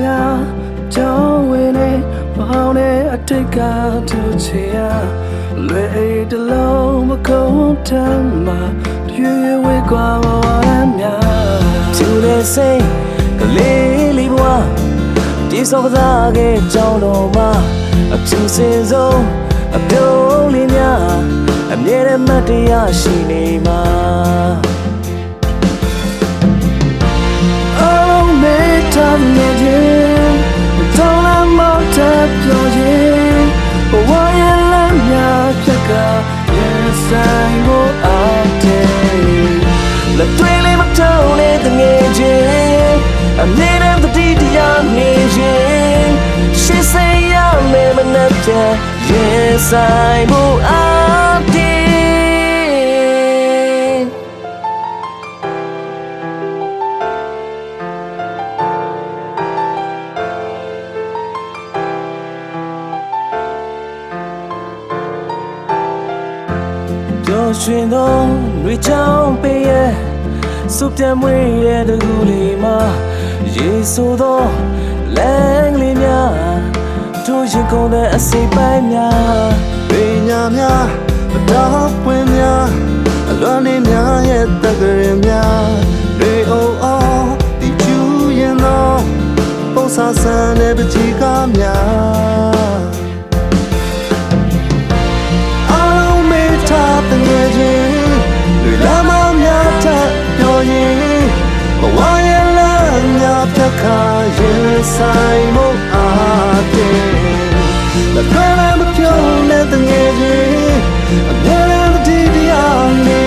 များကြောင်းဝင်နေပေါင်းနေအတိတ်ကတို့ချေရလွယ်အိတ်တလုံးမကုန်တမ်းမှာပြွေဝေကွာပါရများသူလည်းစိတ်ကလေးလေးဘွားဒီစောကစားခဲ့ကြောင်းတော်မှာအပြူစင်ဆုံးအပြုံးလေးများအမြဲတမ်းမတရားရှိနေမှာ ဆိုင်ဖို့အားတည်းပျော်ရွှင်သောတွေချောင်းပေးရဲ့စုပြတ်မွေးရဲ့တကူလေးမှာရေဆိုသောလမ်းလေးများတို့ ရင်ကုန်တဲ့အစိပ်ပိုင်းများပညာများမတော်ပွင့်များအလွန်နေများရဲ့တက္ကရာများရေအိုအောဒီကျူရင်သောပုံစံဆန်တဲ့ပကြီးကားများအလုံးမေတ္တာတငယ်ချင်းလူလာမများထပ်ပြောရင်ဘဝရဲ့လမ်းများဖြတ်ခါရင်ဆိုင်မှုအားဖြင့် လက်တွဲလည်းမပြုံးတဲ့တငယ်ချင်းအမြဲတမ်းတည်တရားနေ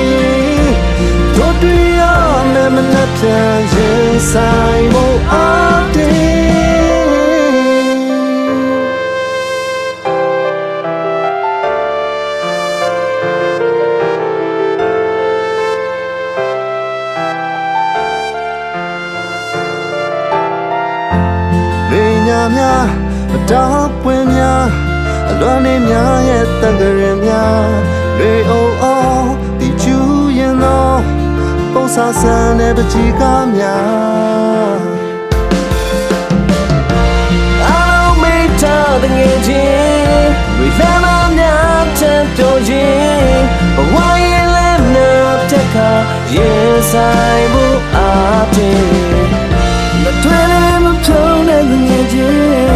တို့တရားနဲ့မနှက်ပြန်ရင်ဆိုင်မှုအားဖြင့်လေညာများ မတော်ပွင့်များအလွန်နေများရဲ့တန်ကြရင်များလေအိုအောဒီကျူရင်သောပုံစံဆန်တဲ့ပကြီးကားများအလုံးမေတ္တာတငယ်ချင်းတွေလမ်းမများချမ်းပြောရင်ဘဝရဲ့လမ်းများတစ်ခါရင်ဆိုင်မှုအားဖြင့်လက်တွေလည်းမဖြုံးတဲ့ငယ်ချင်း